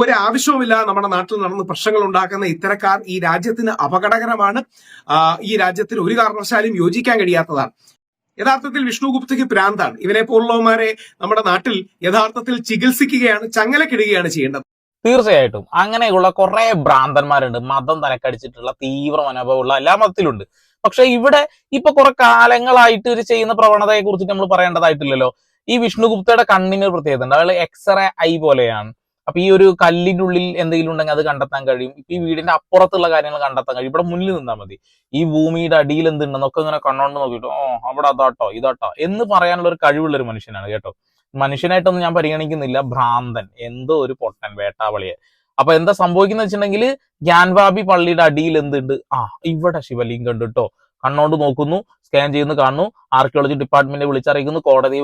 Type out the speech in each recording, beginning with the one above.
ഒരാവശ്യവുമില്ല നമ്മുടെ നാട്ടിൽ നടന്ന് പ്രശ്നങ്ങൾ ഉണ്ടാക്കുന്ന ഇത്തരക്കാർ ഈ രാജ്യത്തിന് അപകടകരമാണ്. ഈ രാജ്യത്തിന് ഒരു കാരണവശാലും യോജിക്കാൻ കഴിയാത്തതാണ്. യഥാർത്ഥത്തിൽ വിഷ്ണു ഗുപ്തയ്ക്ക് പ്രാന്താണ്. ഇവനെ പോലുള്ളവന്മാരെ നമ്മുടെ നാട്ടിൽ യഥാർത്ഥത്തിൽ ചികിത്സിക്കുകയാണ് ചങ്ങലക്കിടുകയാണ് ചെയ്യേണ്ടത്. തീർച്ചയായിട്ടും. അങ്ങനെയുള്ള കുറെ ഭ്രാന്തന്മാരുണ്ട്. മതം തലക്കടിച്ചിട്ടുള്ള തീവ്ര മനോഭാവമുള്ള എല്ലാ മതത്തിലുണ്ട്. പക്ഷെ ഇവിടെ ഇപ്പൊ കുറെ കാലങ്ങളായിട്ട് ഇവർ ചെയ്യുന്ന പ്രവണതയെ കുറിച്ചിട്ട് നമ്മൾ പറയേണ്ടതായിട്ടില്ലല്ലോ. ഈ വിഷ്ണുഗുപ്തയുടെ കണ്ണിന് ഒരു പ്രത്യേകത ഉണ്ട് അയാൾ എക്സ്റേ ഐ പോലെയാണ്. അപ്പൊ ഈ ഒരു കല്ലിന്റെ ഉള്ളിൽ എന്തെങ്കിലും ഉണ്ടെങ്കിൽ അത് കണ്ടെത്താൻ കഴിയും. ഇപ്പൊ ഈ വീടിന്റെ അപ്പുറത്തുള്ള കാര്യങ്ങൾ കണ്ടെത്താൻ കഴിയും. ഇവിടെ മുന്നിൽ നിന്നാൽ മതി. ഈ ഭൂമിയുടെ അടിയിൽ എന്തുണ്ടെന്നൊക്കെ ഇങ്ങനെ കണ്ണോണ്ട് നോക്കിയിട്ട് ഓ അവിടെ അതാട്ടോ ഇതാട്ടോ എന്ന് പറയാനുള്ള ഒരു കഴിവുള്ള ഒരു മനുഷ്യനാണ് കേട്ടോ. മനുഷ്യനായിട്ടൊന്നും ഞാൻ പരിഗണിക്കുന്നില്ല. ഭ്രാന്തൻ എന്തോ ഒരു പൊട്ടൻ വേട്ടാവളിയെ. അപ്പൊ എന്താ സംഭവിക്കുന്ന വെച്ചിട്ടുണ്ടെങ്കിൽ ജ്ഞാൻവാബി പള്ളിയുടെ അടിയിൽ എന്തുണ്ട്? ആ ഇവിടെ ശിവലിംഗം ഉണ്ട് കണ്ണോണ്ട് നോക്കുന്നു സ്കാൻ ചെയ്യുന്നു കാണുന്നു. ആർക്കിയോളജി ഡിപ്പാർട്ട്മെന്റ് വിളിച്ചറിയിക്കുന്നു കോടതി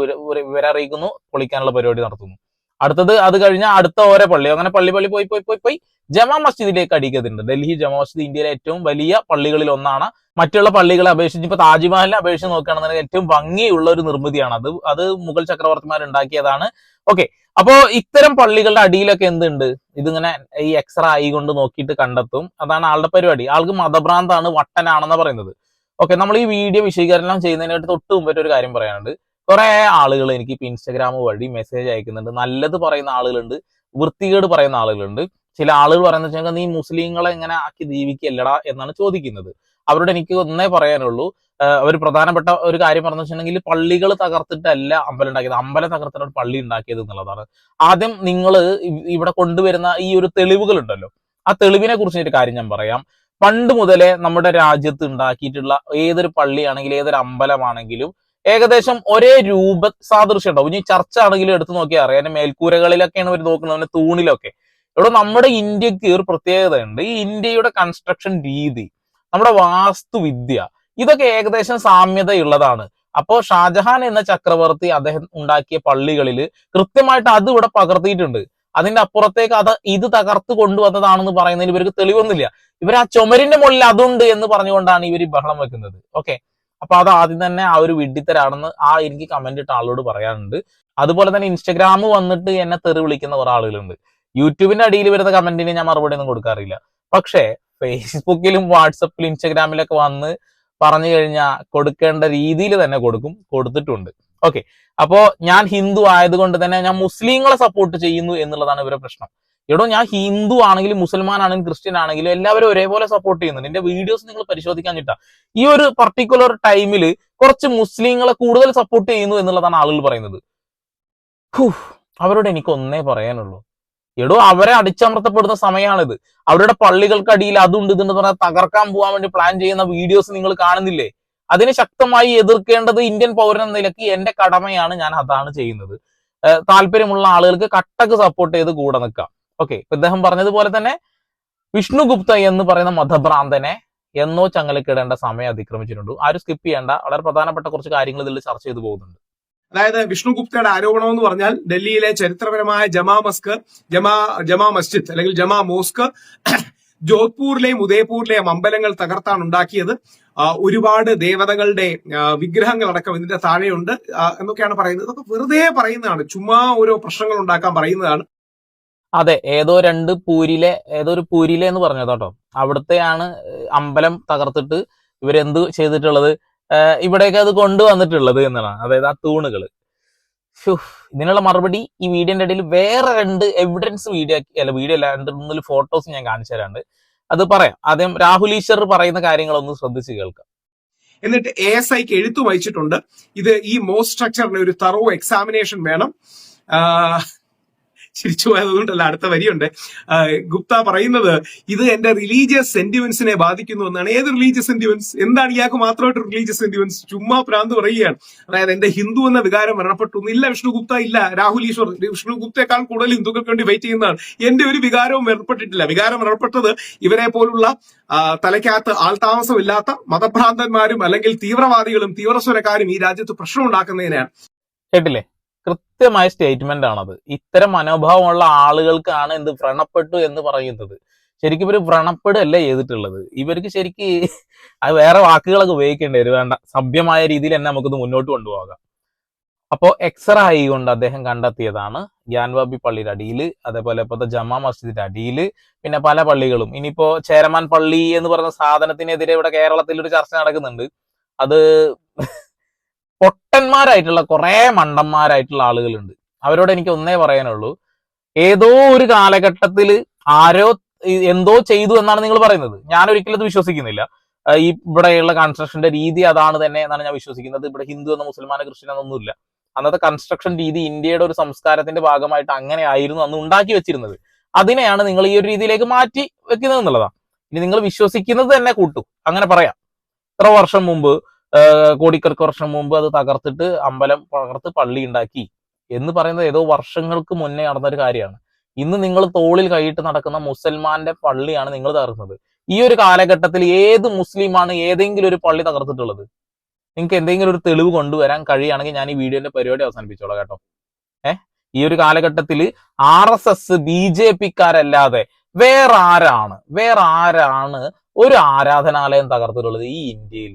വിവരം അറിയിക്കുന്നു പൊളിക്കാനുള്ള പരിപാടി നടത്തുന്നു. അടുത്തത് അത് കഴിഞ്ഞ അടുത്ത ഓരോ പള്ളി. അങ്ങനെ പള്ളി പള്ളി പോയി പോയി പോയി പോയി ജമാ മസ്ജിദിലേക്ക് അടിക്കുന്നുണ്ട് ഡൽഹി ജമാ മസ്ജിദ് ഇന്ത്യയിലെ ഏറ്റവും വലിയ പള്ളികളിൽ ഒന്നാണ്. മറ്റുള്ള പള്ളികളെ അപേക്ഷിച്ച് ഇപ്പൊ താജ്മഹലിനെ അപേക്ഷിച്ച് നോക്കുകയാണെന്നുണ്ടെങ്കിൽ ഏറ്റവും ഭംഗിയുള്ള ഒരു നിർമ്മിതിയാണ് അത്. അത് മുഗൾ ചക്രവർത്തിമാർ ഉണ്ടാക്കിയതാണ് ഓക്കെ. അപ്പോ ഇത്തരം പള്ളികളുടെ അടിയിലൊക്കെ എന്തുണ്ട്? ഇതിങ്ങനെ ഈ എക്സ്റേ ആയി കൊണ്ട് നോക്കിയിട്ട് കണ്ടെത്തും. അതാണ് ആളുടെ പരിപാടി. ആൾക്ക് മതഭ്രാന്താണ് വട്ടനാണെന്ന് പറയുന്നത്. ഓക്കെ. നമ്മൾ ഈ വീഡിയോ വിശദീകരണം ചെയ്യുന്നതിനായിട്ട് തൊട്ട് മുമ്പ് ഒരു കാര്യം പറയാനുണ്ട്. കുറെ ആളുകൾ എനിക്ക് ഇപ്പൊ ഇൻസ്റ്റാഗ്രാം വഴി മെസ്സേജ് അയക്കുന്നുണ്ട്. നല്ലത് പറയുന്ന ആളുകളുണ്ട്. വൃത്തികേട് പറയുന്ന ആളുകളുണ്ട്. ചില ആളുകൾ പറയുന്നത് വെച്ചാൽ നീ മുസ്ലിങ്ങളെ എങ്ങനെ ആക്കി ജീവിക്കല്ലടാ എന്നാണ് ചോദിക്കുന്നത്. അവരോട് എനിക്ക് ഒന്നേ പറയാനുള്ളൂ. അവർ പ്രധാനപ്പെട്ട ഒരു കാര്യം പറഞ്ഞു വെച്ചിട്ടുണ്ടെങ്കിൽ പള്ളികൾ തകർത്തിട്ടല്ല അമ്പലം ഉണ്ടാക്കിയത് അമ്പലം തകർത്തിട്ട് ഒരു പള്ളി ഉണ്ടാക്കിയത് എന്നുള്ളതാണ്. ആദ്യം നിങ്ങൾ ഇവിടെ കൊണ്ടുവരുന്ന ഈ ഒരു തെളിവുകൾ ഉണ്ടല്ലോ ആ തെളിവിനെ കുറിച്ച് ഒരു കാര്യം ഞാൻ പറയാം. പണ്ട് മുതലേ നമ്മുടെ രാജ്യത്ത് ഉണ്ടാക്കിയിട്ടുള്ള ഏതൊരു പള്ളിയാണെങ്കിലും ഏതൊരു അമ്പലമാണെങ്കിലും ഏകദേശം ഒരേ രൂപ സാദൃശ്യം ഉണ്ടാവും. ഇനി ചർച്ച ആണെങ്കിലും എടുത്തു നോക്കിയാൽ അറിയാം. അതിന്റെ മേൽക്കൂരകളിലൊക്കെയാണ് ഇവർ നോക്കുന്നത് അതിന്റെ തൂണിലൊക്കെ. ഇവിടെ നമ്മുടെ ഇന്ത്യയ്ക്ക് ഒരു പ്രത്യേകത ഉണ്ട്. ഈ ഇന്ത്യയുടെ കൺസ്ട്രക്ഷൻ രീതി നമ്മുടെ വാസ്തുവിദ്യ ഇതൊക്കെ ഏകദേശം സാമ്യതയുള്ളതാണ്. അപ്പോ ഷാജഹാൻ എന്ന ചക്രവർത്തി അദ്ദേഹം ഉണ്ടാക്കിയ പള്ളികളിൽ കൃത്യമായിട്ട് അത് ഇവിടെ പകർത്തിയിട്ടുണ്ട്. അതിന്റെ അപ്പുറത്തേക്ക് അത് ഇത് തകർത്ത് കൊണ്ടുവന്നതാണെന്ന് പറയുന്നതിന് ഇവർക്ക് തെളിവൊന്നുമില്ല. ഇവർ ആ ചുമരിന്റെ മുകളിൽ അതുണ്ട് എന്ന് പറഞ്ഞുകൊണ്ടാണ് ഇവർ ബഹളം വെക്കുന്നത്. ഓക്കെ അപ്പൊ അത് ആദ്യം തന്നെ ആ ഒരു വിഡ്ഢിത്തരാണെന്ന് ആ എനിക്ക് കമന്റ് ഇട്ട ആളോട് പറയാനുണ്ട്. അതുപോലെ തന്നെ ഇൻസ്റ്റഗ്രാം വന്നിട്ട് എന്നെ തെറി വിളിക്കുന്ന കുറെ ആളുകളുണ്ട്. യൂട്യൂബിന്റെ അടിയിൽ വരുന്ന കമന്റിന് ഞാൻ മറുപടി ഒന്നും കൊടുക്കാറില്ല. പക്ഷേ ഫേസ്ബുക്കിലും വാട്സപ്പിലും ഇൻസ്റ്റഗ്രാമിലൊക്കെ വന്ന് പറഞ്ഞു കഴിഞ്ഞാൽ കൊടുക്കേണ്ട രീതിയിൽ തന്നെ കൊടുക്കും കൊടുത്തിട്ടുണ്ട്. ഓക്കെ. അപ്പോ ഞാൻ ഹിന്ദു ആയതുകൊണ്ട് തന്നെ ഞാൻ മുസ്ലിങ്ങളെ സപ്പോർട്ട് ചെയ്യുന്നു എന്നുള്ളതാണ് ഇവരുടെ പ്രശ്നം. എടോ ഞാൻ ഹിന്ദു ആണെങ്കിലും മുസൽമാൻ ആണെങ്കിലും ക്രിസ്ത്യൻ ആണെങ്കിലും എല്ലാവരും ഒരേപോലെ സപ്പോർട്ട് ചെയ്യുന്നു നിന്റെ വീഡിയോസ് നിങ്ങൾ പരിശോധിക്കാൻ ചിട്ടാ ഈ ഒരു പർട്ടിക്കുലർ ടൈമിൽ കുറച്ച് മുസ്ലിങ്ങളെ കൂടുതൽ സപ്പോർട്ട് ചെയ്യുന്നു എന്നുള്ളതാണ് ആളുകൾ പറയുന്നത്. അവരോട് എനിക്ക് ഒന്നേ പറയാനുള്ളൂ. എടോ അവരെ അടിച്ചമർത്തപ്പെടുന്ന സമയമാണിത് അവരുടെ പള്ളികൾക്കടിയിൽ അതുണ്ട് ഇതുണ്ട് പറഞ്ഞാൽ തകർക്കാൻ പോകാൻ വേണ്ടി പ്ലാൻ ചെയ്യുന്ന വീഡിയോസ് നിങ്ങൾ കാണുന്നില്ലേ? അതിനെ ശക്തമായി എതിർക്കേണ്ടത് ഇന്ത്യൻ പൗരൻ എന്ന നിലയ്ക്ക് എന്റെ കടമയാണ് ഞാൻ അതാണ് ചെയ്യുന്നത്. താല്പര്യമുള്ള ആളുകൾക്ക് കട്ടക്ക് സപ്പോർട്ട് ചെയ്ത് കൂടെ നിൽക്കാം. ഓക്കെ ഇദ്ദേഹം പറഞ്ഞതുപോലെ തന്നെ വിഷ്ണുഗുപ്ത എന്ന് പറയുന്ന മതഭ്രാന്തനെ എന്നോ ചങ്ങലക്കിടേണ്ട സമയം അതിക്രമിച്ചിട്ടുണ്ട്. ആരും സ്കിപ്പ് ചെയ്യേണ്ട. വളരെ പ്രധാനപ്പെട്ട കുറച്ച് കാര്യങ്ങൾ ഇതിൽ ചർച്ച ചെയ്തു പോകുന്നുണ്ട്. അതായത് വിഷ്ണുഗുപ്തയുടെ ആരോപണം എന്ന് പറഞ്ഞാൽ ഡൽഹിയിലെ ചരിത്രപരമായ ജമാ മസ്ക് ജമാ ജമാ മസ്ജിദ് അല്ലെങ്കിൽ ജമാ മോസ്ക് ജോധ്പൂരിലെയും ഉദയപൂരിലെയും അമ്പലങ്ങൾ തകർത്താണ് ഉണ്ടാക്കിയത്. ഒരുപാട് ദേവതകളുടെ വിഗ്രഹങ്ങൾ അടക്കം ഇതിന്റെ താഴെയുണ്ട് എന്നൊക്കെയാണ് പറയുന്നത്. ഇതൊക്കെ വെറുതെ പറയുന്നതാണ്. ചുമ്മാ ഓരോ പ്രശ്നങ്ങൾ ഉണ്ടാക്കാൻ പറയുന്നതാണ്. അതെ ഏതോ രണ്ട് പൂരിലെ ഏതോ ഒരു പൂരിലെ എന്ന് പറഞ്ഞത് കേട്ടോ. അവിടുത്തെയാണ് അമ്പലം തകർത്തിട്ട് ഇവരെന്ത് ചെയ്തിട്ടുള്ളത്? ഇവിടേക്ക് അത് കൊണ്ടുവന്നിട്ടുള്ളത് എന്നാണ്. അതായത് ആ തൂണുകൾ ഇതിനുള്ള മറുപടി ഈ വീഡിയോന്റെ ഇടയിൽ വേറെ രണ്ട് എവിഡൻസ് വീഡിയോ അല്ല വീഡിയോ അല്ല രണ്ട് മൂന്നിൽ ഫോട്ടോസ് ഞാൻ കാണിച്ചു തരാണ്ട്. അത് പറയാം. ആദ്യം രാഹുൽ ഈശ്വർ പറയുന്ന കാര്യങ്ങളൊന്ന് ശ്രദ്ധിച്ച് കേൾക്കാം. എന്നിട്ട് എ എസ് ഐക്ക് എഴുത്തു വഹിച്ചിട്ടുണ്ട്. ഇത് ഈ മോസ്റ്റ് സ്ട്രക്ചറിന് ഒരു തറോ എക്സാമിനേഷൻ വേണം. ചിരിച്ചു പോയതുകൊണ്ടല്ല അടുത്ത വരിയുണ്ട്. ഗുപ്ത പറയുന്നത് ഇത് എന്റെ റിലീജിയസ് സെന്റിമെന്റ്സിനെ ബാധിക്കുന്നു എന്നാണ്. ഏത് റിലീജിയസ് സെന്റിമെന്റ്സ് എന്താണ് ഇയാൾക്ക് മാത്രമായിട്ട് റിലീജിയസ് സെന്റിമെന്റ്സ് ചുമ്മാ പ്രാന്ത് പറയുകയാണ്. അതായത് എന്റെ ഹിന്ദു എന്ന വികാരം മരണപ്പെട്ടു ഇല്ല വിഷ്ണു ഗുപ്ത ഇല്ല. രാഹുൽ ഈശ്വർ വിഷ്ണു ഗുപ്തയെക്കാൾ കൂടുതൽ ഹിന്ദുക്കൾക്ക് വേണ്ടി വെയിറ്റ് ചെയ്യുന്നതാണ്. എന്റെ ഒരു വികാരവും മരണപ്പെട്ടിട്ടില്ല വികാരം മരണപ്പെട്ടത് ഇവരെ പോലുള്ള തലയ്ക്കകത്ത് ആൾതാമസമില്ലാത്ത മതഭ്രാന്തന്മാരും അല്ലെങ്കിൽ തീവ്രവാദികളും തീവ്രസ്വരക്കാരും ഈ രാജ്യത്ത് പ്രശ്നം ഉണ്ടാക്കുന്നതിനാണ് കേട്ടില്ലേ? കൃത്യമായ സ്റ്റേറ്റ്മെന്റ് ആണത്. ഇത്തരം മനോഭാവമുള്ള ആളുകൾക്കാണ് എന്ത് വ്രണപ്പെട്ടു എന്ന് പറയുന്നത്. ശരിക്കും ഇവർ വ്രണപ്പെടുകയല്ല ചെയ്തിട്ടുള്ളത്. ഇവർക്ക് ശരിക്ക് അത് വേറെ വാക്കുകളൊക്കെ ഉപയോഗിക്കേണ്ടി വരും. വേണ്ട സഭ്യമായ രീതിയിൽ തന്നെ നമുക്കിത് മുന്നോട്ട് കൊണ്ടുപോകാം. അപ്പോൾ എക്സ്റേ ആയിക്കൊണ്ട് കൊണ്ട് അദ്ദേഹം കണ്ടെത്തിയതാണ് ഗ്യാൻവാബി പള്ളിയുടെ അടിയിൽ അതേപോലെ ഇപ്പോഴത്തെ ജമാ മസ്ജിദിന്റെ അടിയിൽ പിന്നെ പല പള്ളികളും. ഇനിയിപ്പോ ചേരമാൻ പള്ളി എന്ന് പറയുന്ന സാധനത്തിനെതിരെ ഇവിടെ കേരളത്തിൽ ഒരു ചർച്ച നടക്കുന്നുണ്ട്. അത് പൊട്ടന്മാരായിട്ടുള്ള കുറെ മണ്ടന്മാരായിട്ടുള്ള ആളുകളുണ്ട്. അവരോട് എനിക്ക് ഒന്നേ പറയാനുള്ളൂ. ഏതോ ഒരു കാലഘട്ടത്തിൽ ആരോ എന്തോ ചെയ്തു എന്നാണ് നിങ്ങൾ പറയുന്നത്. ഞാൻ ഒരിക്കലും അത് വിശ്വസിക്കുന്നില്ല. ഈ ഇവിടെയുള്ള കൺസ്ട്രക്ഷന്റെ രീതി അതാണ് തന്നെ എന്നാണ് ഞാൻ വിശ്വസിക്കുന്നത്. ഇവിടെ ഹിന്ദു എന്ന മുസൽമാന ക്രിസ്ത്യൻ എന്നൊന്നുമില്ല അന്നത്തെ കൺസ്ട്രക്ഷൻ രീതി ഇന്ത്യയുടെ ഒരു സംസ്കാരത്തിന്റെ ഭാഗമായിട്ട് അങ്ങനെ ആയിരുന്നു അന്ന് ഉണ്ടാക്കി വെച്ചിരുന്നത്. അതിനെയാണ് നിങ്ങൾ ഈ ഒരു രീതിയിലേക്ക് മാറ്റി വെക്കുന്നത് എന്നുള്ളതാണ്. ഇനി നിങ്ങൾ വിശ്വസിക്കുന്നത് തന്നെ കൂട്ടു. അങ്ങനെ പറയാം. ഇത്ര വർഷം മുമ്പ് ആ, കോടിക്കണക്ക് വർഷം മുമ്പ് അത് തകർത്തിട്ട് അമ്പലം തകർത്ത് പള്ളി ഉണ്ടാക്കി എന്ന് പറയുന്നത് ഏതോ വർഷങ്ങൾക്ക് മുന്നേ നടന്ന ഒരു കാര്യമാണ്. ഇന്ന് നിങ്ങൾ തോളിൽ കൈയിട്ട് നടക്കുന്ന മുസൽമാന്റെ പള്ളിയാണ് നിങ്ങൾ തകർക്കുന്നത് ഈ ഒരു കാലഘട്ടത്തിൽ ഏത് മുസ്ലിമാണ് ഏതെങ്കിലും ഒരു പള്ളി തകർത്തിട്ടുള്ളത്? നിങ്ങൾക്ക് എന്തെങ്കിലും ഒരു തെളിവ് കൊണ്ടുവരാൻ കഴിയുകയാണെങ്കിൽ ഞാൻ ഈ വീഡിയോന്റെ പരിപാടി അവസാനിപ്പിച്ചോളാം കേട്ടോ. ഏഹ് ഈ ഒരു കാലഘട്ടത്തിൽ R S S B J പിക്കാരല്ലാതെ വേറെ ആരാണ് വേറെ ആരാണ് ഒരു ആരാധനാലയം തകർത്തിട്ടുള്ളത് ഈ ഇന്ത്യയിൽ?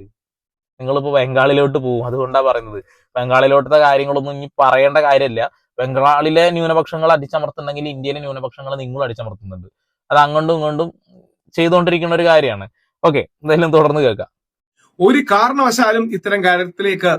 നിങ്ങളിപ്പോ ബംഗാളിലോട്ട് പോകും അതുകൊണ്ടാണ് പറയുന്നത്. ബംഗാളിലോട്ടത്തെ കാര്യങ്ങളൊന്നും ഇനി പറയേണ്ട കാര്യമില്ല. ബംഗാളിലെ ന്യൂനപക്ഷങ്ങൾ അടിച്ചമർത്തുന്നെങ്കിൽ ഇന്ത്യയിലെ ന്യൂനപക്ഷങ്ങൾ നിങ്ങളും അടിച്ചമർത്തുന്നുണ്ട്. അത് അങ്ങോട്ടും ഇങ്ങോട്ടും ചെയ്തുകൊണ്ടിരിക്കുന്ന ഒരു കാര്യമാണ്. ഓക്കെ എന്തായാലും തുടർന്ന് കേൾക്കാം. ഒരു കാരണവശാലും ഇത്തരം കാര്യത്തിലേക്ക്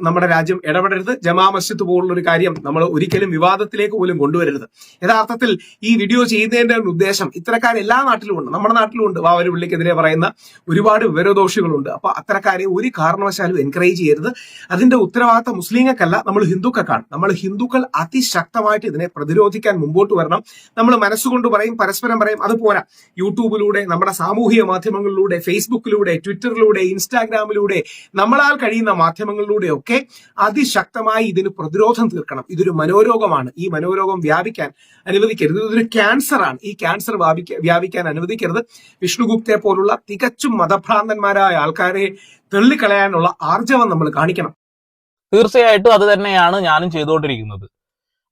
നമ്മുടെ രാജ്യം ഇടപെടരുത്. ജമാ മസ്ജിദ് പോലുള്ള ഒരു കാര്യം നമ്മൾ ഒരിക്കലും വിവാദത്തിലേക്ക് പോലും കൊണ്ടുവരരുത്. യഥാർത്ഥത്തിൽ ഈ വീഡിയോ ചെയ്യുന്നതിന്റെ ഒരു ഉദ്ദേശം ഇത്തരക്കാർ എല്ലാ നാട്ടിലും ഉണ്ട്. നമ്മുടെ നാട്ടിലും ഉണ്ട്. വാവര് പുള്ളിക്കെതിരെ പറയുന്ന ഒരുപാട് വിവരദോഷികളുണ്ട്. അപ്പൊ അത്തരക്കാരെ ഒരു കാരണവശാലും എൻകറേജ് ചെയ്യരുത്. അതിന്റെ ഉത്തരവാദിത്തം മുസ്ലിങ്ങൾക്കല്ല നമ്മൾ ഹിന്ദുക്കൾക്കാണ്. നമ്മൾ ഹിന്ദുക്കൾ അതിശക്തമായിട്ട് ഇതിനെ പ്രതിരോധിക്കാൻ മുമ്പോട്ട് വരണം. നമ്മൾ മനസ്സുകൊണ്ട് പറയും പരസ്പരം പറയും അത് പോരാ. യൂട്യൂബിലൂടെ നമ്മുടെ സാമൂഹിക മാധ്യമങ്ങളിലൂടെ ഫേസ്ബുക്കിലൂടെ ട്വിറ്ററിലൂടെ ഇൻസ്റ്റാഗ്രാമിലൂടെ നമ്മളാൽ കഴിയുന്ന മാധ്യമങ്ങളിലൂടെ ഒക്കെ അതിശക്തമായി ഇതിന് പ്രതിരോധം തീർക്കണം. ഇതൊരു മനോരോഗമാണ്. ഈ മനോരോഗം വ്യാപിക്കാൻ അനുവദിക്കരുത്. ഇതൊരു ക്യാൻസറാണ്. ഈ ക്യാൻസർ വ്യാപിക്ക വ്യാപിക്കാൻ അനുവദിക്കരുത്. വിഷ്ണുഗുപ്തയെ പോലുള്ള തികച്ചും മതഭ്രാന്തന്മാരായ ആൾക്കാരെ തള്ളിക്കളയാനുള്ള ആർജവം നമ്മൾ കാണിക്കണം. തീർച്ചയായിട്ടും അത് തന്നെയാണ് ഞാനും ചെയ്തുകൊണ്ടിരിക്കുന്നത്.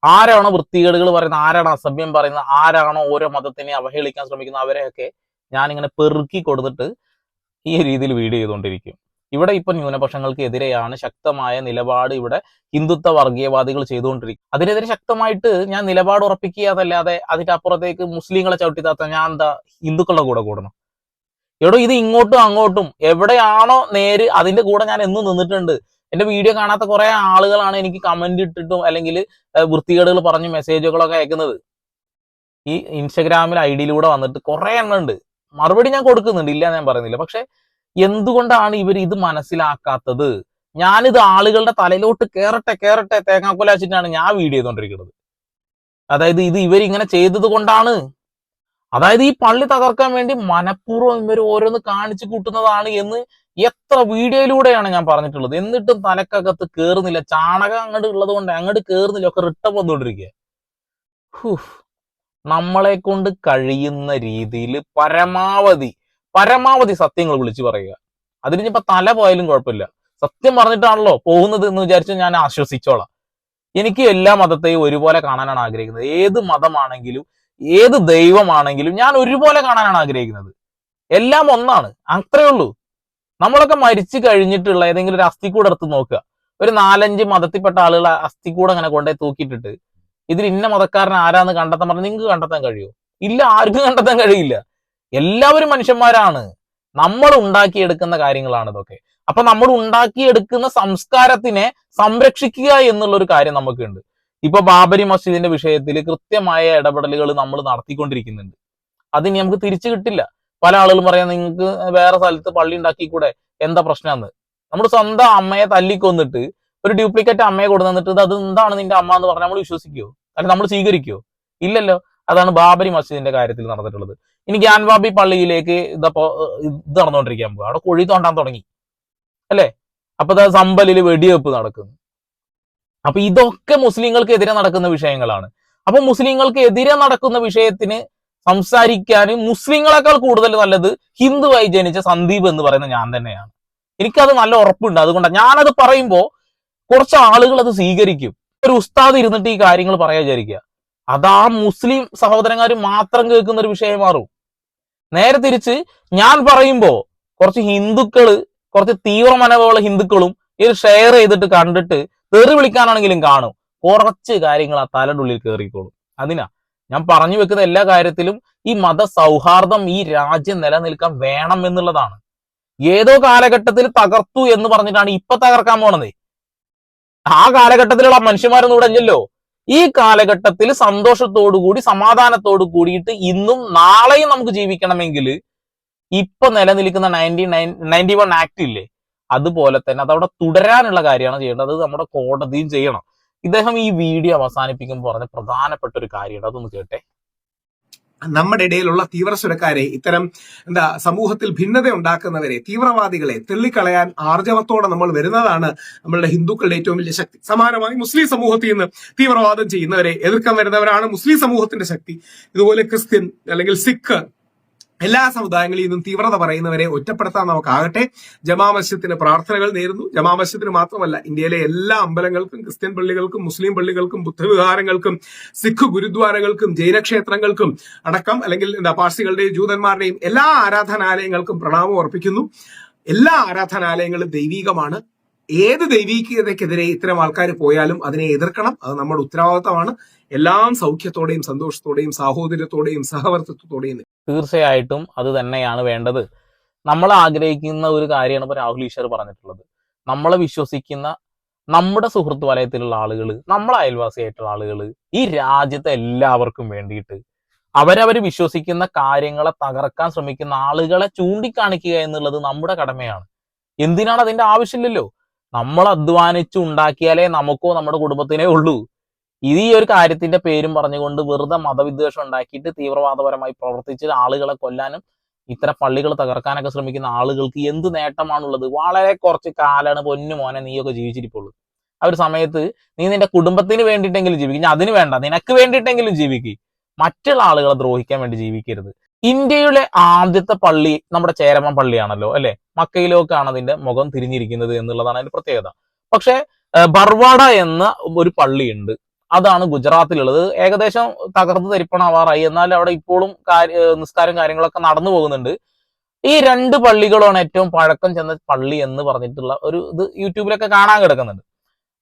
ആരാണോ വൃത്തികേടുകൾ പറയുന്നത് ആരാണോ അസഭ്യം പറയുന്നത് ആരാണോ ഓരോ മതത്തിനെ അവഹേളിക്കാൻ ശ്രമിക്കുന്നത് അവരെയൊക്കെ ഞാനിങ്ങനെ പെറുക്കി കൊടുത്തിട്ട് ഈ രീതിയിൽ വീഡിയോ ചെയ്തുകൊണ്ടിരിക്കും. ഇവിടെ ഇപ്പൊ ന്യൂനപക്ഷങ്ങൾക്ക് എതിരെയാണ് ശക്തമായ നിലപാട് ഇവിടെ ഹിന്ദുത്വ വർഗീയവാദികൾ ചെയ്തുകൊണ്ടിരിക്കും അതിനെതിരെ ശക്തമായിട്ട് ഞാൻ നിലപാട് ഉറപ്പിക്കുക അതല്ലാതെ അതിന്റെ അപ്പുറത്തേക്ക് മുസ്ലിങ്ങളെ ചവിട്ടിത്താത്ത ഞാൻ എന്താ ഹിന്ദുക്കളുടെ കൂടെ കൂടണം? എടോ ഇത് ഇങ്ങോട്ടും അങ്ങോട്ടും. എവിടെയാണോ നേര് അതിന്റെ കൂടെ ഞാൻ എന്നും നിന്നിട്ടുണ്ട്. എന്റെ വീഡിയോ കാണാത്ത കുറെ ആളുകളാണ് എനിക്ക് കമന്റ് ഇട്ടിട്ടും അല്ലെങ്കിൽ വൃത്തികേടുകൾ പറഞ്ഞ് മെസ്സേജുകളൊക്കെ അയക്കുന്നത്. ഈ ഇൻസ്റ്റഗ്രാമിൽ ഐ ഡിയിലൂടെ വന്നിട്ട് കുറെ എണ്ണം ഉണ്ട് മറുപടി ഞാൻ കൊടുക്കുന്നുണ്ട്. ഇല്ല ഞാൻ പറയുന്നില്ല. പക്ഷെ എന്തുകൊണ്ടാണ് ഇവർ ഇത് മനസ്സിലാക്കാത്തത്? ഞാനിത് ആളുകളുടെ തലയിലോട്ട് കേറട്ടെ കേറട്ടെ തേങ്ങാക്കൊലാച്ചിട്ടാണ് ഞാൻ വീഡിയോ ചെയ്തുകൊണ്ടിരിക്കുന്നത് അതായത് ഇത് ഇവരിങ്ങനെ ചെയ്തത് കൊണ്ടാണ്. അതായത് ഈ പള്ളി തകർക്കാൻ വേണ്ടി മനഃപൂർവം ഇവർ ഓരോന്ന് കാണിച്ചു കൂട്ടുന്നതാണ് എന്ന് എത്ര വീഡിയോയിലൂടെയാണ് ഞാൻ പറഞ്ഞിട്ടുള്ളത്. എന്നിട്ടും തലക്കകത്ത് കേറുന്നില്ല. ചാണകം അങ്ങോട്ട് ഉള്ളത് കൊണ്ട് അങ്ങോട്ട് കേറുന്നില്ല. ഒക്കെ റിട്ടം വന്നുകൊണ്ടിരിക്കുക നമ്മളെ കൊണ്ട് കഴിയുന്ന രീതിയിൽ പരമാവധി പരമാവധി സത്യങ്ങൾ വിളിച്ചു പറയുക. അതിന് ഇനിയിപ്പോ തല പോയാലും കുഴപ്പമില്ല. സത്യം പറഞ്ഞിട്ടാണല്ലോ പോകുന്നത് എന്ന് വിചാരിച്ച് ഞാൻ ആശ്വസിച്ചോളാം. എനിക്ക് എല്ലാ മതത്തെയും ഒരുപോലെ കാണാനാണ് ആഗ്രഹിക്കുന്നത്. ഏത് മതമാണെങ്കിലും ഏത് ദൈവമാണെങ്കിലും ഞാൻ ഒരുപോലെ കാണാനാണ് ആഗ്രഹിക്കുന്നത്. എല്ലാം ഒന്നാണ്. അത്രേ ഉള്ളൂ. നമ്മളൊക്കെ മരിച്ചു കഴിഞ്ഞിട്ടുള്ള ഏതെങ്കിലും ഒരു അസ്ഥിക്കൂടെ എടുത്ത് നോക്കുക. ഒരു നാലഞ്ച് മതത്തിൽപ്പെട്ട ആളുകൾ അസ്ഥിക്കൂട് അങ്ങനെ കൊണ്ടേ തൂക്കിയിട്ടിട്ട് ഇതിൽ ഇന്ന മതക്കാരൻ ആരാന്ന് കണ്ടെത്താൻ പറഞ്ഞാൽ നിങ്ങൾക്ക് കണ്ടെത്താൻ കഴിയുമോ? ഇല്ല ആർക്കും കണ്ടെത്താൻ കഴിയില്ല. എല്ലാവരും മനുഷ്യന്മാരാണ്. നമ്മൾ ഉണ്ടാക്കിയെടുക്കുന്ന കാര്യങ്ങളാണ് ഇതൊക്കെ. അപ്പൊ നമ്മൾ ഉണ്ടാക്കിയെടുക്കുന്ന സംസ്കാരത്തിനെ സംരക്ഷിക്കുക എന്നുള്ള ഒരു കാര്യം നമുക്കുണ്ട്. ഇപ്പൊ ബാബരി മസ്ജിദിന്റെ വിഷയത്തിൽ കൃത്യമായ ഇടപെടലുകൾ നമ്മൾ നടത്തിക്കൊണ്ടിരിക്കുന്നുണ്ട്. അതിന് നമുക്ക് തിരിച്ചു കിട്ടില്ല. പല ആളുകളും പറയാം നിങ്ങൾക്ക് വേറെ സ്ഥലത്ത് പള്ളി ഉണ്ടാക്കിക്കൂടെ? എന്താ പ്രശ്നമെന്ന് നമ്മൾ സ്വന്തം അമ്മയെ തല്ലിക്കൊന്നിട്ട് ഒരു ഡ്യൂപ്ലിക്കേറ്റ് അമ്മയെ കൊണ്ടു തന്നിട്ട് ഇത് അത് എന്താണ് നിന്റെ അമ്മ? എന്ന് പറഞ്ഞാൽ നമ്മൾ വിശ്വസിക്കുവോ അല്ലെങ്കിൽ നമ്മൾ സ്വീകരിക്കുവോ ഇല്ലല്ലോ. അതാണ് ബാബരി മസ്ജിദിന്റെ കാര്യത്തിൽ നടന്നിട്ടുള്ളത്. ഇനി ഗ്യാൻവാബി പള്ളിയിലേക്ക് ഇതപ്പോ ഇത് നടന്നുകൊണ്ടിരിക്കാൻ പോകും അവിടെ കുഴി തോണ്ടാൻ തുടങ്ങി. അല്ലേ? അപ്പൊ സമ്പലിൽ വെടിവെപ്പ് നടക്കുന്നു. അപ്പൊ ഇതൊക്കെ മുസ്ലിങ്ങൾക്ക് നടക്കുന്ന വിഷയങ്ങളാണ്. അപ്പൊ മുസ്ലിങ്ങൾക്ക് എതിരെ നടക്കുന്ന വിഷയത്തിന് സംസാരിക്കാനും മുസ്ലിങ്ങളെക്കാൾ കൂടുതൽ നല്ലത് ഹിന്ദുവായി ജനിച്ച സന്ദീപ് എന്ന് പറയുന്ന ഞാൻ തന്നെയാണ്. എനിക്കത് നല്ല ഉറപ്പുണ്ട്. അതുകൊണ്ടാണ് ഞാനത് പറയുമ്പോൾ കുറച്ച് ആളുകൾ അത് സ്വീകരിക്കും. ഒരു ഉസ്താദ് ഇരുന്നിട്ട് ഈ കാര്യങ്ങൾ പറയാ വിചാരിക്കുക. അതാ മുസ്ലിം സഹോദരന്മാർ മാത്രം കേൾക്കുന്ന ഒരു വിഷയം മാറും. നേരെ തിരിച്ച് ഞാൻ പറയുമ്പോൾ കുറച്ച് ഹിന്ദുക്കൾ കുറച്ച് തീവ്ര മനോഭാവമുള്ള ഹിന്ദുക്കളും ഇത് ഷെയർ ചെയ്തിട്ട് കണ്ടിട്ട് തെറി വിളിക്കാനാണെങ്കിലും കാണും. കുറച്ച് കാര്യങ്ങൾ ആ തലയുടെ ഉള്ളിൽ കയറിക്കോളും അതിനാ ഞാൻ പറഞ്ഞു വെക്കുന്ന എല്ലാ കാര്യത്തിലും ഈ മത സൗഹാർദ്ദം ഈ രാജ്യം നിലനിൽക്കാൻ വേണം എന്നുള്ളതാണ്. ഏതോ കാലഘട്ടത്തിൽ തകർത്തു എന്ന് പറഞ്ഞിട്ടാണ് ഇപ്പൊ തകർക്കാൻ പോണത്. ആ കാലഘട്ടത്തിലുള്ള മനുഷ്യന്മാരൊന്നും ഇവിടെ ഇല്ലല്ലോ. ഈ കാലഘട്ടത്തിൽ സന്തോഷത്തോടു കൂടി സമാധാനത്തോടു കൂടിയിട്ട് ഇന്നും നാളെയും നമുക്ക് ജീവിക്കണമെങ്കിൽ ഇപ്പൊ നിലനിൽക്കുന്ന ninety nine ninety one act ഇല്ലേ അതുപോലെ തന്നെ അതവിടെ തുടരാനുള്ള കാര്യമാണ് ചെയ്യേണ്ടത്. അത് നമ്മുടെ കോടതിയും ചെയ്യണം. ഇദ്ദേഹം ഈ വീഡിയോ അവസാനിപ്പിക്കുമ്പോൾ പറഞ്ഞ പ്രധാനപ്പെട്ട ഒരു കാര്യമാണ്. അതൊന്ന് കേട്ടെ. നമ്മുടെ ഇടയിലുള്ള തീവ്രസുരക്കാരെ ഇത്തരം എന്താ സമൂഹത്തിൽ ഭിന്നത ഉണ്ടാക്കുന്നവരെ തീവ്രവാദികളെ തെള്ളിക്കളയാൻ ആർജവത്തോടെ നമ്മൾ വരുന്നതാണ് നമ്മളുടെ ഹിന്ദുക്കളുടെ ഏറ്റവും വലിയ ശക്തി. സമാനമായി മുസ്ലിം സമൂഹത്തിൽ നിന്ന് തീവ്രവാദം ചെയ്യുന്നവരെ എതിർക്കാൻ വരുന്നവരാണ് മുസ്ലിം സമൂഹത്തിന്റെ ശക്തി. ഇതുപോലെ ക്രിസ്ത്യൻ അല്ലെങ്കിൽ സിഖ് എല്ലാ സമുദായങ്ങളിൽ നിന്നും തീവ്രത പറയുന്നവരെ ഒറ്റപ്പെടുത്താൻ നമുക്കാകട്ടെ. ജമാ മസ്ജിദിന് പ്രാർത്ഥനകൾ നേരുന്നു. ജമാ മസ്ജിദിന് മാത്രമല്ല ഇന്ത്യയിലെ എല്ലാ അമ്പലങ്ങൾക്കും ക്രിസ്ത്യൻ പള്ളികൾക്കും മുസ്ലിം പള്ളികൾക്കും ബുദ്ധവിഹാരങ്ങൾക്കും സിഖ് ഗുരുദ്വാരകൾക്കും ജൈനക്ഷേത്രങ്ങൾക്കും അടക്കം അല്ലെങ്കിൽ എന്താ പാർസികളുടെയും ജൂതന്മാരുടെയും എല്ലാ ആരാധനാലയങ്ങൾക്കും പ്രണാമം അർപ്പിക്കുന്നു. എല്ലാ ആരാധനാലയങ്ങളും ദൈവീകമാണ്. ഏത് ദൈവീകതയ്ക്കെതിരെ ഇത്തരം ആൾക്കാർ പോയാലും അതിനെ എതിർക്കണം. അത് നമ്മുടെ ഉത്തരവാദിത്തമാണ്. എല്ലാം സൗഖ്യത്തോടെയും സന്തോഷത്തോടെയും സാഹോദര്യത്തോടെയും സഹവർത്തിത്വത്തോടെയും. തീർച്ചയായിട്ടും അത് തന്നെയാണ് വേണ്ടത്. നമ്മൾ ആഗ്രഹിക്കുന്ന ഒരു കാര്യമാണ് ഇപ്പൊ രാഹുൽ ഈശ്വർ പറഞ്ഞിട്ടുള്ളത്. നമ്മളെ വിശ്വസിക്കുന്ന നമ്മുടെ സുഹൃത്ത് വലയത്തിലുള്ള ആളുകൾ നമ്മളെ അയൽവാസിയായിട്ടുള്ള ആളുകൾ ഈ രാജ്യത്തെ എല്ലാവർക്കും വേണ്ടിയിട്ട് അവരവർ വിശ്വസിക്കുന്ന കാര്യങ്ങളെ തകർക്കാൻ ശ്രമിക്കുന്ന ആളുകളെ ചൂണ്ടിക്കാണിക്കുക എന്നുള്ളത് നമ്മുടെ കടമയാണ്. എന്തിനാണ് അതിന്റെ ആവശ്യമില്ലല്ലോ? നമ്മൾ അധ്വാനിച്ചു ഉണ്ടാക്കിയാലേ നമുക്കോ നമ്മുടെ കുടുംബത്തിനേ ഉള്ളൂ. ഇത് ഈ ഒരു കാര്യത്തിന്റെ പേരും പറഞ്ഞുകൊണ്ട് വെറുതെ മതവിദ്വേഷം ഉണ്ടാക്കിയിട്ട് തീവ്രവാദപരമായി പ്രവർത്തിച്ച് ആളുകളെ കൊല്ലാനും ഇത്തരം പള്ളികൾ തകർക്കാനൊക്കെ ശ്രമിക്കുന്ന ആളുകൾക്ക് എന്ത് നേട്ടമാണുള്ളത്? വളരെ കുറച്ച് കാലാണ് പൊന്നു മോനെ നീയൊക്കെ ജീവിച്ചിരിപ്പുള്ളൂ. ആ ഒരു സമയത്ത് നീ നിന്റെ കുടുംബത്തിന് വേണ്ടിയിട്ടെങ്കിലും ജീവിക്കും. അതിന് വേണ്ട. നിനക്ക് വേണ്ടിയിട്ടെങ്കിലും ജീവിക്കും. മറ്റുള്ള ആളുകളെ ദ്രോഹിക്കാൻ വേണ്ടി ജീവിക്കരുത്. ഇന്ത്യയിലെ ആദ്യത്തെ പള്ളി നമ്മുടെ ചേരമൻ പള്ളിയാണല്ലോ അല്ലെ? മക്കയിലേക്കാണ് അതിന്റെ മുഖം തിരിഞ്ഞിരിക്കുന്നത് എന്നുള്ളതാണ് അതിന്റെ പ്രത്യേകത. പക്ഷെ ബർവാഡ എന്ന ഒരു പള്ളിയുണ്ട്. അതാണ് ഗുജറാത്തിലുള്ളത്. ഏകദേശം തകർന്നു തരിപ്പണാവാറായി. എന്നാൽ അവിടെ ഇപ്പോഴും നിസ്കാരം കാര്യങ്ങളൊക്കെ നടന്നു പോകുന്നുണ്ട്. ഈ രണ്ട് പള്ളികളാണ് ഏറ്റവും പഴക്കം ചെന്ന പള്ളി എന്ന് പറഞ്ഞിട്ടുള്ള ഒരു ഇത് യൂട്യൂബിലൊക്കെ കാണാൻ കിടക്കുന്നുണ്ട്.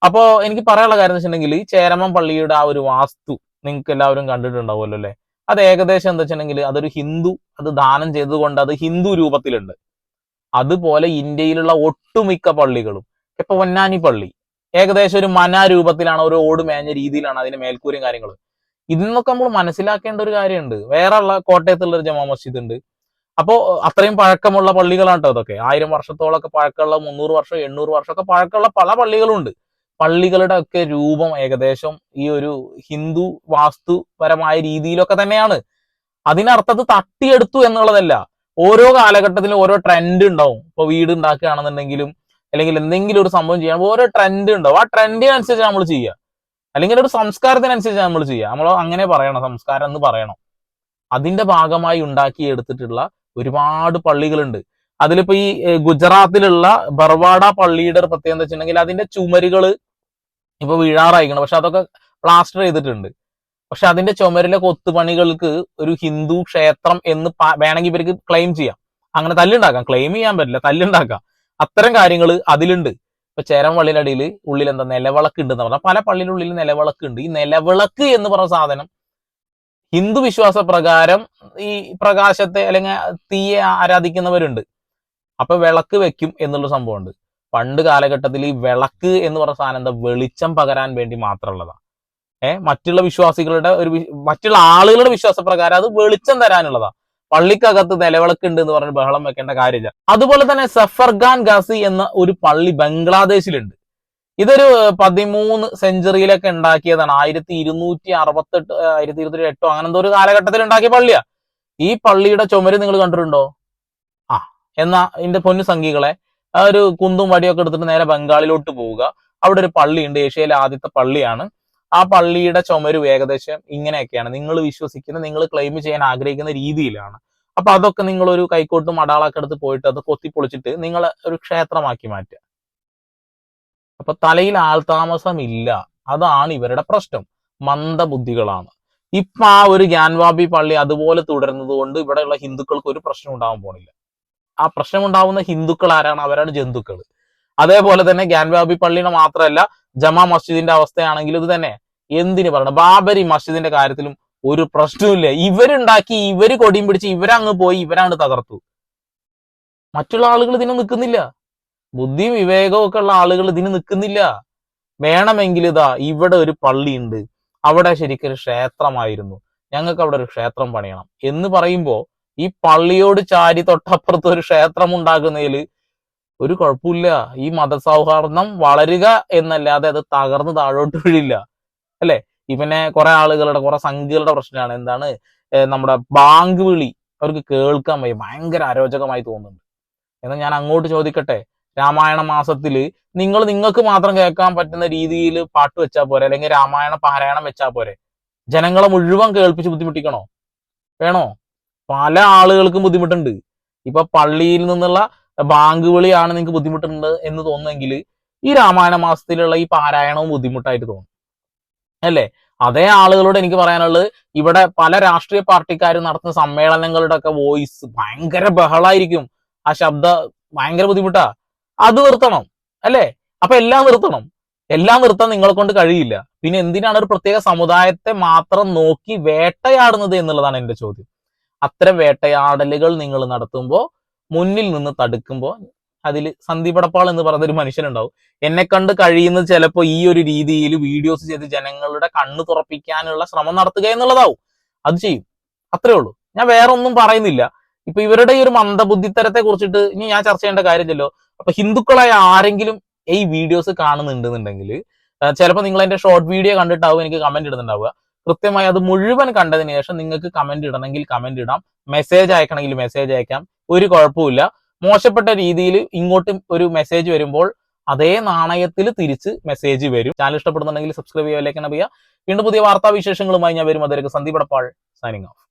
അപ്പോ എനിക്ക് പറയാനുള്ള കാര്യം എന്ന് വെച്ചിട്ടുണ്ടെങ്കിൽ ഈ ചേരമൻ പള്ളിയുടെ ആ ഒരു വാസ്തു നിങ്ങൾക്ക് എല്ലാവരും കണ്ടിട്ടുണ്ടാവുമല്ലോ അല്ലെ? അത് ഏകദേശം എന്താ വെച്ചിട്ടുണ്ടെങ്കിൽ അതൊരു ഹിന്ദു അത് ദാനം ചെയ്തുകൊണ്ട് അത് ഹിന്ദു രൂപത്തിലുണ്ട്. അതുപോലെ ഇന്ത്യയിലുള്ള ഒട്ടുമിക്ക പള്ളികളും ഇപ്പൊ പൊന്നാനി പള്ളി ഏകദേശം ഒരു മന രൂപത്തിലാണ് ഒരു ഓട് മേഞ്ഞ രീതിയിലാണ് അതിന്റെ മേൽക്കൂരയും കാര്യങ്ങൾ ഇതിന്നൊക്കെ നമ്മൾ മനസ്സിലാക്കേണ്ട ഒരു കാര്യമുണ്ട്. വേറെ ഉള്ള കോട്ടയത്തുള്ള ഒരു ജമാ മസ്ജിദ് ഉണ്ട് അപ്പോ അത്രയും പഴക്കമുള്ള പള്ളികളാണ് കേട്ടോ അതൊക്കെ. ആയിരം വർഷത്തോളൊക്കെ പഴക്കമുള്ള മുന്നൂറ് വർഷം എണ്ണൂറ് വർഷമൊക്കെ പഴക്കമുള്ള പല പള്ളികളുണ്ട്. പള്ളികളുടെ ഒക്കെ രൂപം ഏകദേശം ഈ ഒരു ഹിന്ദു വാസ്തുപരമായ രീതിയിലൊക്കെ തന്നെയാണ്. അതിനർത്ഥത്ത് തട്ടിയെടുത്തു എന്നുള്ളതല്ല. ഓരോ കാലഘട്ടത്തിലും ഓരോ ട്രെൻഡ് ഉണ്ടാവും. ഇപ്പൊ വീട് ഉണ്ടാക്കുകയാണെന്നുണ്ടെങ്കിലും അല്ലെങ്കിൽ എന്തെങ്കിലും ഒരു സംഭവം ചെയ്യാൻ ഓരോ ട്രെൻഡ് ഉണ്ടാവും. ആ ട്രെൻഡിനനുസരിച്ച് നമ്മൾ ചെയ്യുക. അല്ലെങ്കിൽ ഒരു സംസ്കാരത്തിനനുസരിച്ച് നമ്മൾ ചെയ്യുക. നമ്മൾ അങ്ങനെ പറയണം സംസ്കാരം എന്ന് പറയണം. അതിന്റെ ഭാഗമായി ഉണ്ടാക്കിയെടുത്തിട്ടുള്ള ഒരുപാട് പള്ളികളുണ്ട്. അതിലിപ്പോ ഈ ഗുജറാത്തിലുള്ള ബർവാഡ പള്ളിയുടെ ഒരു പ്രത്യേകത വെച്ചിട്ടുണ്ടെങ്കിൽ അതിന്റെ ചുമരുകൾ ഇപ്പൊ വീഴാറായിക്കണം. പക്ഷെ അതൊക്കെ പ്ലാസ്റ്റർ ചെയ്തിട്ടുണ്ട്. പക്ഷെ അതിന്റെ ചുമരിലെ കൊത്തുപണികൾക്ക് ഒരു ഹിന്ദു ക്ഷേത്രം എന്ന് വേണമെങ്കിൽ ഇവർക്ക് ക്ലെയിം ചെയ്യാം. അങ്ങനെ തല്ലുണ്ടാക്കാം. ക്ലെയിം ചെയ്യാൻ പറ്റില്ല. തല്ലുണ്ടാക്കാം. അത്തരം കാര്യങ്ങൾ അതിലുണ്ട്. ഇപ്പൊ ചേരം പള്ളിയുടെ ഉള്ളിൽ എന്താ നിലവിളക്ക് ഉണ്ടെന്ന് പറഞ്ഞാൽ പല പള്ളിയുടെ ഉള്ളിൽ നിലവിളക്ക് ഉണ്ട് ഈ നിലവിളക്ക് എന്ന് പറഞ്ഞ സാധനം ഹിന്ദു വിശ്വാസ പ്രകാരം ഈ പ്രകാശത്തെ അല്ലെങ്കിൽ തീയെ ആരാധിക്കുന്നവരുണ്ട്. അപ്പൊ വിളക്ക് വെക്കും എന്നുള്ള സംഭവമുണ്ട്. പണ്ട് കാലഘട്ടത്തിൽ ഈ വിളക്ക് എന്ന് പറഞ്ഞ സാധനം എന്താ വെളിച്ചം പകരാൻ വേണ്ടി മാത്രമുള്ളതാണ്. ഏഹ് മറ്റുള്ള വിശ്വാസികളുടെ ഒരു മറ്റുള്ള ആളുകളുടെ വിശ്വാസപ്രകാരം അത് വെളിച്ചം തരാനുള്ളതാ പള്ളിക്കകത്ത് നിലവിളക്ക് ഉണ്ട് എന്ന് പറഞ്ഞ് ബഹളം വെക്കേണ്ട കാര്യമില്ല. അതുപോലെ തന്നെ സഫർഖാൻ ഗാസി എന്ന ഒരു പള്ളി ബംഗ്ലാദേശിലുണ്ട്. ഇതൊരു പതിമൂന്ന് സെഞ്ചുറിയിലൊക്കെ ഉണ്ടാക്കിയതാണ്. ആയിരത്തി ഇരുന്നൂറ്റി അറുപത്തെട്ട് ആയിരത്തി ഇരുന്നൂറ്റി എട്ടോ അങ്ങനെ എന്തോ ഒരു കാലഘട്ടത്തിൽ ഉണ്ടാക്കിയ പള്ളിയാ. ഈ പള്ളിയുടെ ചുമര് നിങ്ങൾ കണ്ടിട്ടുണ്ടോ? ആ എന്നാ ഇതിന്റെ പൊന്നു സംഖ്യകളെ ആ ഒരു കുന്തും വടിയൊക്കെ എടുത്തിട്ട് നേരെ ബംഗാളിലോട്ട് പോവുക. അവിടെ ഒരു പള്ളിയുണ്ട് ഏഷ്യയിലെ ആദ്യത്തെ പള്ളിയാണ്. ആ പള്ളിയുടെ ചുമര് ഏകദേശം ഇങ്ങനെയൊക്കെയാണ്. നിങ്ങൾ വിശ്വസിക്കുന്ന നിങ്ങൾ ക്ലെയിം ചെയ്യാൻ ആഗ്രഹിക്കുന്ന രീതിയിലാണ്. അപ്പൊ അതൊക്കെ നിങ്ങൾ ഒരു കൈക്കോട്ടും അടാളൊക്കെ എടുത്ത് പോയിട്ട് അത് കൊത്തിപ്പൊളിച്ചിട്ട് നിങ്ങൾ ഒരു ക്ഷേത്രമാക്കി മാറ്റുക. അപ്പൊ തലയിൽ ആൾതാമസം ഇല്ല അതാണ് ഇവരുടെ പ്രശ്നം. മന്ദബുദ്ധികളാണ്. ഇപ്പൊ ആ ഒരു ഗ്യാൻവാബി പള്ളി അതുപോലെ തുടരുന്നത് കൊണ്ട് ഇവിടെയുള്ള ഹിന്ദുക്കൾക്ക് ഒരു പ്രശ്നം ഉണ്ടാവാൻ പോണില്ല. ആ പ്രശ്നം ഉണ്ടാവുന്ന ഹിന്ദുക്കൾ ആരാണ് അവരാണ് ജന്തുക്കൾ അതേപോലെ തന്നെ ഗ്യാൻവാബി പള്ളിയുടെ മാത്രമല്ല ജമാ മസ്ജിദിന്റെ അവസ്ഥയാണെങ്കിലും ഇത് തന്നെ. എന്തിന് പറയണം? ബാബരി മസ്ജിദിന്റെ കാര്യത്തിലും ഒരു പ്രശ്നവുമില്ല. ഇവരുണ്ടാക്കി ഇവർ കൊടിയും പിടിച്ച് ഇവരങ്ങ് പോയി ഇവരാണ് തകർത്തു. മറ്റുള്ള ആളുകൾ ഇതിന് നിൽക്കുന്നില്ല. ബുദ്ധിയും വിവേകവും ഒക്കെ ഉള്ള ആളുകൾ ഇതിന് നിൽക്കുന്നില്ല. വേണമെങ്കിൽ ഇതാ ഇവിടെ ഒരു പള്ളിയുണ്ട്. അവിടെ ശരിക്കൊരു ക്ഷേത്രമായിരുന്നു. ഞങ്ങൾക്ക് അവിടെ ഒരു ക്ഷേത്രം പണിയണം എന്ന് പറയുമ്പോ ഈ പള്ളിയോട് ചാരി തൊട്ടപ്പുറത്ത് ഒരു ക്ഷേത്രം ഉണ്ടാക്കുന്നതിൽ ഒരു കുഴപ്പമില്ല. ഈ മതസൗഹാർദ്ദം വളരുക എന്നല്ലാതെ അത് തകർന്ന് താഴോട്ട് വീഴില്ല. അല്ലെ? ഇവനെ കുറെ ആളുകളുടെ കുറെ സംഖ്യകളുടെ പ്രശ്നമാണ്. എന്താണ്? നമ്മുടെ ബാങ്ക് വിളി അവർക്ക് കേൾക്കാൻ വയ്യ. ഭയങ്കര അരോചകമായി തോന്നുന്നുണ്ട്. എന്നാൽ ഞാൻ അങ്ങോട്ട് ചോദിക്കട്ടെ? രാമായണ മാസത്തിൽ നിങ്ങൾ നിങ്ങൾക്ക് മാത്രം കേൾക്കാൻ പറ്റുന്ന രീതിയിൽ പാട്ട് വെച്ചാൽ പോരെ? അല്ലെങ്കിൽ രാമായണ പാരായണം വെച്ചാൽ പോരെ? ജനങ്ങളെ മുഴുവൻ കേൾപ്പിച്ച് ബുദ്ധിമുട്ടിക്കണോ? വേണോ? പല ആളുകൾക്കും ബുദ്ധിമുട്ടുണ്ട്. ഇപ്പൊ പള്ളിയിൽ നിന്നുള്ള ബാങ്ക് വിളിയാണ് നിങ്ങൾക്ക് ബുദ്ധിമുട്ടുണ്ട് എന്ന് തോന്നുമെങ്കിൽ ഈ രാമായണ മാസത്തിലുള്ള ഈ പാരായണവും ബുദ്ധിമുട്ടായിട്ട് തോന്നും. അല്ലേ? അതേ ആളുകളോട് എനിക്ക് പറയാനുള്ളത് ഇവിടെ പല രാഷ്ട്രീയ പാർട്ടിക്കാരും നടത്തുന്ന സമ്മേളനങ്ങളുടെ ഒക്കെ വോയിസ് ഭയങ്കര ബഹളായിരിക്കും. ആ ശബ്ദ ഭയങ്കര ബുദ്ധിമുട്ടാ. അത് നിർത്തണം. അല്ലേ? അപ്പൊ എല്ലാം നിർത്തണം. എല്ലാം നിർത്താൻ നിങ്ങളെ കൊണ്ട് കഴിയില്ല. പിന്നെ എന്തിനാണ് ഒരു പ്രത്യേക സമുദായത്തെ മാത്രം നോക്കി വേട്ടയാടുന്നത് എന്നുള്ളതാണ് എന്റെ ചോദ്യം. അത്തരം വേട്ടയാടലുകൾ നിങ്ങൾ നടത്തുമ്പോൾ മുന്നിൽ നിന്ന് തടുക്കുമ്പോൾ അതിൽ സന്ദീപടപ്പാൾ എന്ന് പറയുന്ന ഒരു മനുഷ്യനുണ്ടാവും. എന്നെ കണ്ട് കഴിയുന്നത് ചിലപ്പോൾ ഈ ഒരു രീതിയിൽ വീഡിയോസ് ചെയ്ത് ജനങ്ങളുടെ കണ്ണ് തുറപ്പിക്കാനുള്ള ശ്രമം നടത്തുക എന്നുള്ളതാവും. അത് ചെയ്യും. അത്രേ ഉള്ളൂ. ഞാൻ വേറെ ഒന്നും പറയുന്നില്ല. ഇപ്പൊ ഇവരുടെ ഈ ഒരു മന്ദബുദ്ധിത്തരത്തെ കുറിച്ചിട്ട് ഇനി ഞാൻ ചർച്ച ചെയ്യേണ്ട കാര്യമില്ലല്ലോ. അപ്പൊ ഹിന്ദുക്കളായ ആരെങ്കിലും ഈ വീഡിയോസ് കാണുന്നുണ്ടെന്നുണ്ടെങ്കിൽ ചിലപ്പോൾ നിങ്ങൾ എന്റെ ഷോർട്ട് വീഡിയോ കണ്ടിട്ടാവും എനിക്ക് കമന്റ് ഇടുന്നുണ്ടാവുക. കൃത്യമായി അത് മുഴുവൻ കണ്ടതിന് ശേഷം നിങ്ങൾക്ക് കമന്റ് ഇടണമെങ്കിൽ കമന്റ് ഇടാം. മെസ്സേജ് അയക്കണമെങ്കിൽ മെസ്സേജ് അയക്കാം. ഒരു കുഴപ്പമില്ല മോശപ്പെട്ട രീതിയിൽ ഇങ്ങോട്ടും ഒരു മെസ്സേജ് വരുമ്പോൾ അതേ നാണയത്തിൽ തിരിച്ച് മെസ്സേജ് വരും. ചാനൽ ഇഷ്ടപ്പെടുന്നുണ്ടെങ്കിൽ സബ്സ്ക്രൈബ് ചെയ്യാൻ ചെയ്യുക. വീണ്ടും പുതിയ വാർത്താ വിശേഷങ്ങളുമായി ഞാൻ വരും അതിലേക്ക് സന്ദീപ് എടപ്പാൾ സൈനിങ് ഓഫ്